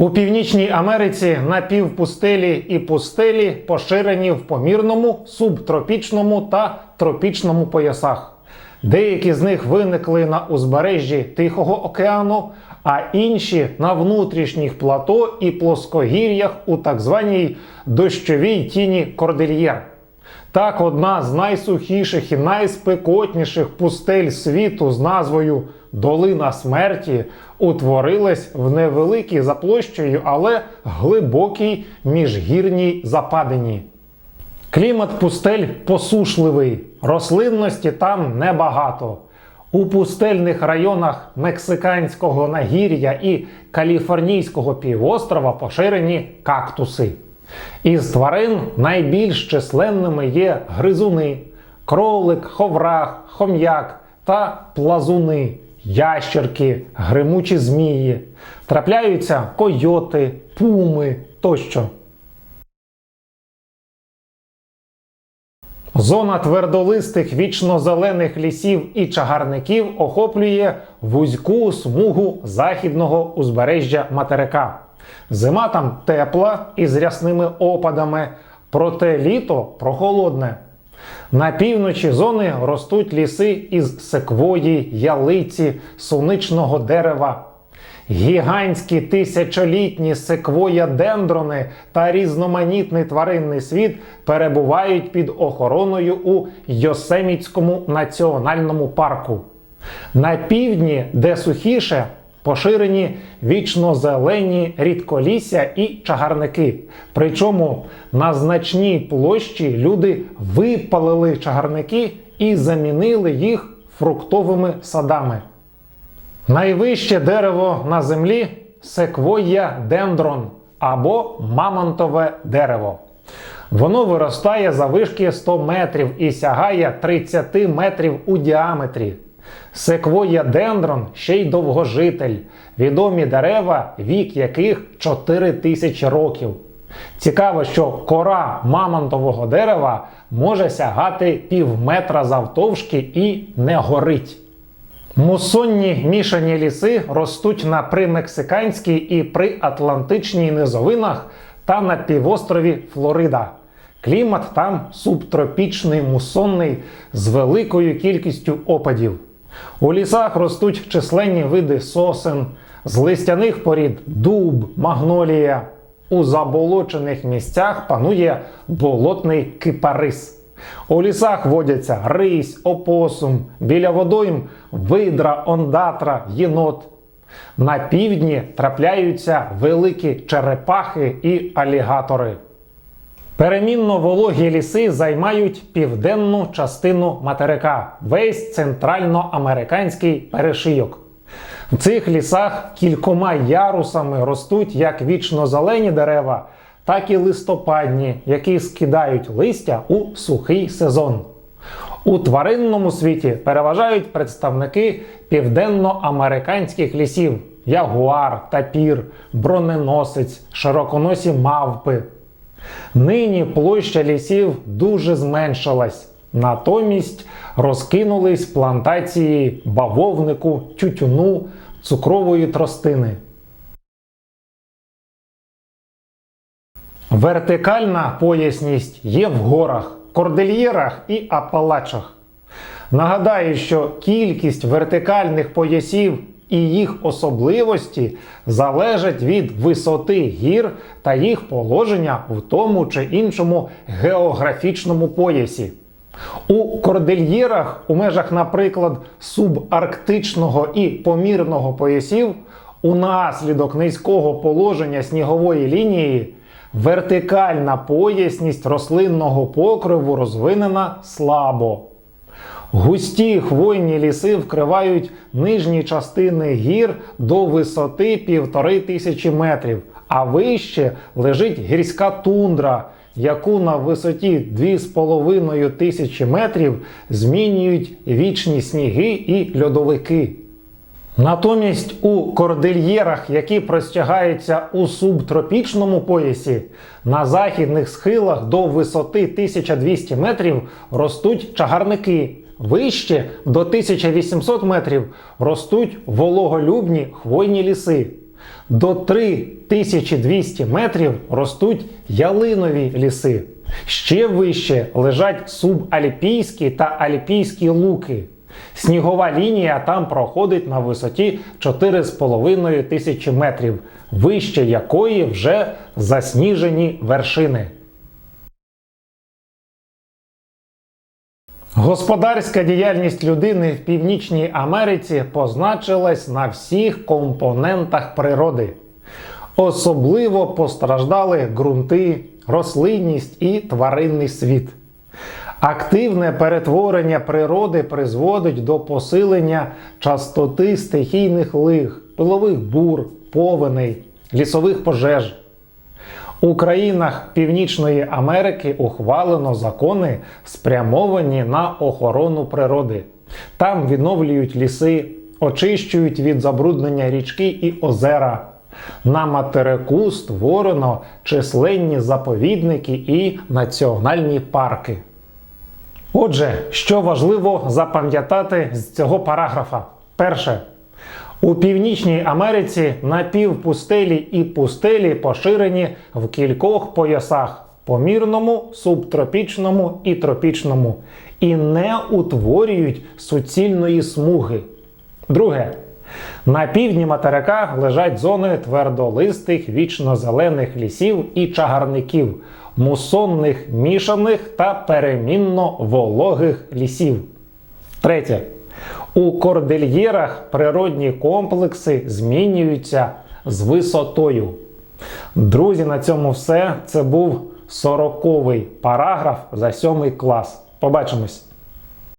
У Північній Америці напівпустелі і пустелі поширені в помірному, субтропічному та тропічному поясах. Деякі з них виникли на узбережжі Тихого океану, а інші на внутрішніх плато і плоскогір'ях у так званій дощовій тіні Кордильєр. Так, одна з найсухіших і найспекотніших пустель світу з назвою Долина смерті утворилась в невеликій за площею, але глибокій міжгірній западині. Клімат пустель посушливий, рослинності там небагато. У пустельних районах Мексиканського нагір'я і Каліфорнійського півострова поширені кактуси. Із тварин найбільш численними є гризуни, кролик, ховрах, хом'як та плазуни, ящерки, гримучі змії. Трапляються койоти, пуми тощо. Зона твердолистих вічнозелених лісів і чагарників охоплює вузьку смугу західного узбережжя материка. Зима там тепла із рясними опадами, проте літо прохолодне. На півночі зони ростуть ліси із секвої, ялиці, суничного дерева. Гігантські тисячолітні секвоя-дендрони та різноманітний тваринний світ перебувають під охороною у Йосемітському національному парку. На півдні, де сухіше, поширені вічно-зелені рідколісся і чагарники. Причому на значній площі люди випалили чагарники і замінили їх фруктовими садами. Найвище дерево на землі секвоя дендрон або мамонтове дерево. Воно виростає за вишки 100 метрів і сягає 30 метрів у діаметрі. Секвоя дендрон ще й довгожитель, відомі дерева, вік яких 4 тисячі років. Цікаво, що кора мамонтового дерева може сягати пів метра завтовшки і не горить. Мусонні мішані ліси ростуть на примексиканській і приатлантичній низовинах та на півострові Флорида. Клімат там субтропічний мусонний з великою кількістю опадів. У лісах ростуть численні види сосен, з листяних порід дуб, магнолія. У заболочених місцях панує болотний кипарис. У лісах водяться рись, опосум, біля водойм видра, ондатра, єнот. На півдні трапляються великі черепахи і алігатори. Перемінно вологі ліси займають південну частину материка, весь центральноамериканський перешийок. В цих лісах кількома ярусами ростуть як вічно-зелені дерева, так і листопадні, які скидають листя у сухий сезон. У тваринному світі переважають представники південноамериканських лісів: ягуар, тапір, броненосець, широконосі мавпи. Нині площа лісів дуже зменшилась. Натомість розкинулись плантації бавовнику, тютюну, цукрової тростини. Вертикальна поясність є в горах, кордильєрах і апалачах. Нагадаю, що кількість вертикальних поясів і їх особливості залежать від висоти гір та їх положення в тому чи іншому географічному поясі. У кордильєрах у межах, наприклад, субарктичного і помірного поясів, унаслідок низького положення снігової лінії, вертикальна поясність рослинного покриву розвинена слабо. Густі хвойні ліси вкривають нижні частини гір до висоти півтори тисячі метрів, а вище лежить гірська тундра, яку на висоті 2,5 тисячі метрів змінюють вічні сніги і льодовики. Натомість у кордильєрах, які простягаються у субтропічному поясі, на західних схилах до висоти 1200 метрів ростуть чагарники. Вище до 1800 метрів ростуть вологолюбні хвойні ліси. До 3200 метрів ростуть ялинові ліси. Ще вище лежать субальпійські та альпійські луки. Снігова лінія там проходить на висоті 4,5 тисячі метрів, вище якої вже засніжені вершини. Господарська діяльність людини в Північній Америці позначилась на всіх компонентах природи. Особливо постраждали ґрунти, рослинність і тваринний світ. Активне перетворення природи призводить до посилення частоти стихійних лих, пилових бур, повеней, лісових пожеж. У країнах Північної Америки ухвалено закони, спрямовані на охорону природи. Там відновлюють ліси, очищують від забруднення річки і озера. На материку створено численні заповідники і національні парки. Отже, що важливо запам'ятати з цього параграфа? Перше. У Північній Америці напівпустелі і пустелі поширені в кількох поясах помірному, субтропічному і тропічному, і не утворюють суцільної смуги. Друге. На півдні материка лежать зони твердолистих вічнозелених лісів і чагарників, мусонних мішаних та перемінно вологих лісів. Третє. У кордильєрах природні комплекси змінюються з висотою. Друзі, на цьому все. Це був 40-й параграф за 7 клас. Побачимось!